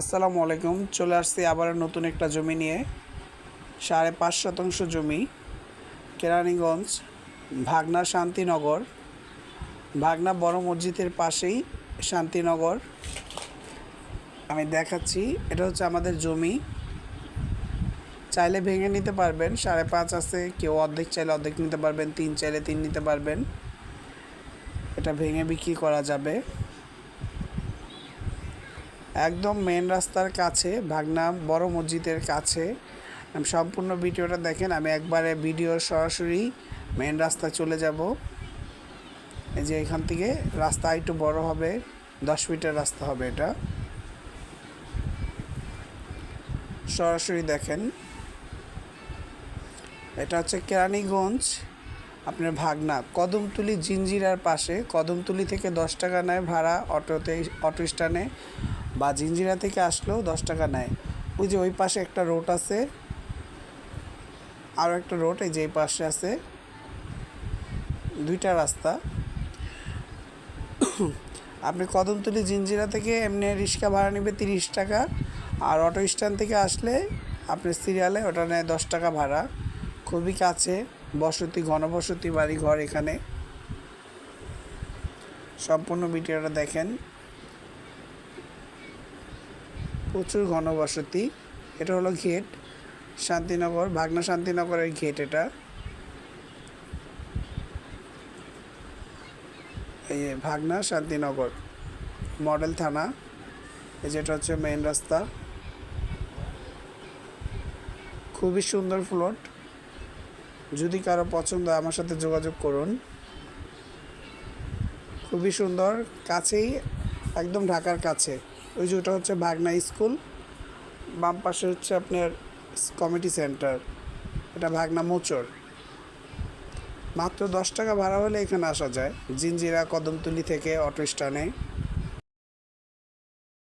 আসসালামু আলাইকুম, চলে আসছি আবার নতুন একটা জমি নিয়ে। সাড়ে পাঁচ শতাংশ জমি, কেরানীগঞ্জ, ভাগনা শান্তিনগর। ভাগনা বড় মসজিদের পাশেই শান্তিনগর। আমি দেখাচ্ছি, এটা হচ্ছে আমাদের জমি। চাইলে ভেঙে নিতে পারবেন, সাড়ে পাঁচ আছে, কেউ অর্ধেক চাইলে অর্ধেক নিতে পারবেন, তিন চাইলে তিন নিতে পারবেন। এটা ভেঙে বিক্রি করা যাবে। একদম মেন রাস্তার কাছে, ভাগনা বড় মসজিদের কাছে। সম্পূর্ণ ভিডিওটা দেখেন, আমি একবারে ভিডিও সরাসরি মেন রাস্তা চলে যাব। এই যে এখান থেকে রাস্তা একটু বড় হবে, দশ মিটার রাস্তা হবে এটা। সরাসরি দেখেন, এটা হচ্ছে কেরানীগঞ্জ। আপনার ভাগনা। কদমতুলি জিঞ্জিরার পাশে, কদমতুলি থেকে দশ টাকা নেয় ভাড়া অটোতে, অটো স্ট্যান্ডে, বা জিঞ্জিরা থেকে আসলেও দশ টাকা নেয়। ওই যে ওই পাশে একটা রোড আছে, আরও একটা রোড, এই যে এই পাশে আছে, দুইটা রাস্তা। আপনি কদমতলি জিঞ্জিরা থেকে এমনি রিক্সা ভাড়া নেবে তিরিশ টাকা, আর অটো স্ট্যান্ড থেকে আসলে আপনি সিরিয়ালে ওটা নেয় দশ টাকা ভাড়া। খুবই কাছে। বসতি, ঘনবসতি বাড়ি ঘর এখানে। সম্পূর্ণ ভিডিওটা দেখেন। প্রচুর ঘনবসতি। এটা হলো ঘেট শান্তিনগর, ভাগনা শান্তিনগরের ঘেট এটা। এই ভাগনা শান্তিনগর, মডেল থানা। এই যেটা হচ্ছে মেইন রাস্তা। খুবই সুন্দর প্লট যদি কারও পছন্দ আমার সাথে যোগাযোগ করুন। খুবই সুন্দর, কাছেই, একদম ঢাকার কাছে। ওই যে ওটা হচ্ছে ভাগনা স্কুল। বাম পাশে হচ্ছে আপনার কমিটি সেন্টার। এটা ভাগনা মোচর মাত্র দশ টাকা ভাড়া হলে এখানে আসা যায়। জিঞ্জিরা কদমতলি থেকে অটো স্ট্যান্ডে।